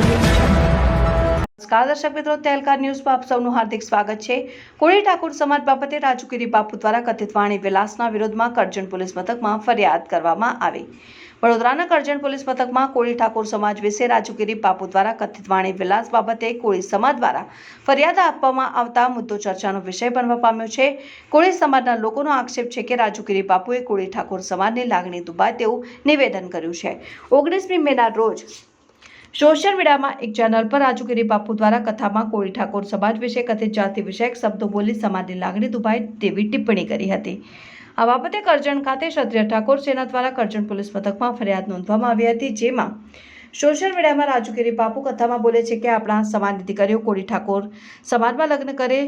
નમસ્કાર, દર્શક મિત્રો તેલકાર ન્યૂઝમાં આપ સૌનું હાર્દિક સ્વાગત છે. કોળી ઠાકોર સમાજ બાબતે રાજુગીરી બાપુ દ્વારા કથિત વાણી વિલાસના વિરોધમાં કરજણ પોલીસ મથકમાં ફરિયાદ કરવામાં આવી. વડોદરાના કરજણ પોલીસ મથકમાં કોળી ઠાકોર સમાજ વિશે રાજુગીરી બાપુ દ્વારા કથિત વાણી વિલાસ બાબતે કોળી સમાજ દ્વારા ફરિયાદ આપવામાં આવતા મુદ્દો ચર્ચાનો વિષય બનવા પામ્યો છે. કોળી સમાજના લોકોનો આક્ષેપ છે કે રાજુગીરી બાપુએ કોળી ઠાકોર સમાજની લાગણી દુબાય તેવું નિવેદન કર્યું છે. ઓગણીસમી મેના રોજ સોશિયલ મીડિયામાં એક ચેનલ પર રાજુગીરી બાપુ દ્વારા કથામાં કોળી ઠાકોર સમાજ વિશે કથિત જાતિ વિષયક શબ્દો બોલી સમાજની લાગણી દુભાય તેવી ટિપ્પણી કરી હતી. આ બાબતે કરજણ ખાતે ક્ષત્રિય ઠાકોર સેના દ્વારા કરજણ પોલીસ મથકમાં ફરિયાદ નોંધવામાં આવી હતી, જેમાં સોશિયલ મીડિયામાં રાજુગીરી બાપુ કથામાં બોલે છે કે આપણા સમાજની દીકરીઓ કોળી ઠાકોર સમાજમાં લગ્ન કરે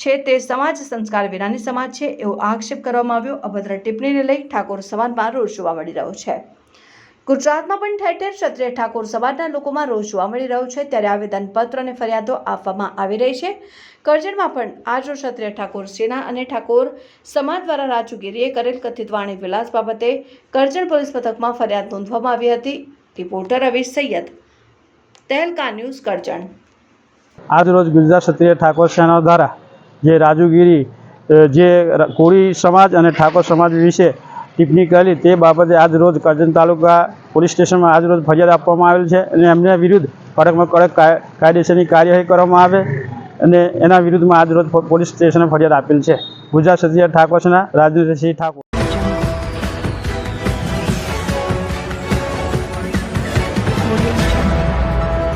છે, તે સમાજ સંસ્કાર વિનાની સમાજ છે, એવો આક્ષેપ કરવામાં આવ્યો. અભદ્ર ટિપ્પણીને લઈ ઠાકોર સમાજમાં રોષ જોવા મળી રહ્યો છે. ગુજરાતમાં પણ ઠેર ઠેર ક્ષત્રિય ઠાકોર સમાજના લોકોમાં રોષ જોવા મળી રહ્યો છે. ત્યારે આવેદનપત્ર અને ફરિયાદો આપવામાં આવી રહી છે. કરજણમાં પણ આજો ક્ષત્રિય ઠાકોર સેના અને ઠાકોર સમાજ દ્વારા રાજુગીરીએ કરેલ કથિત વાણી વિલાસ બાબતે કરજણ પોલીસ મથકમાં ફરિયાદ નોંધવામાં આવી હતી. Reporter Ravi Sayyed, Tehelka news Karjan. આજ રોજ ગુજરાત ક્ષત્રિય ઠાકોર સેના દ્વારા જે રાજુગીરી જે કોળી સમાજ અને ઠાકોર સમાજ વિશે ટિપ્પણી કરેલી તે બાબતે આજ રોજ કરજણ તાલુકા પોલીસ સ્ટેશનમાં આજ રોજ ફરિયાદ આપવામાં આવેલ છે અને એમને વિરુદ્ધ કડકમાં કડક કાયદેસરની કાર્યવાહી કરવામાં આવે અને એના વિરુદ્ધમાં આજ રોજ પોલીસ સ્ટેશને ફરિયાદ આપેલ છે. ગુજરાત સત્ય ઠાકોરના રાજેન્દ્રસિંહ ઠાકોર.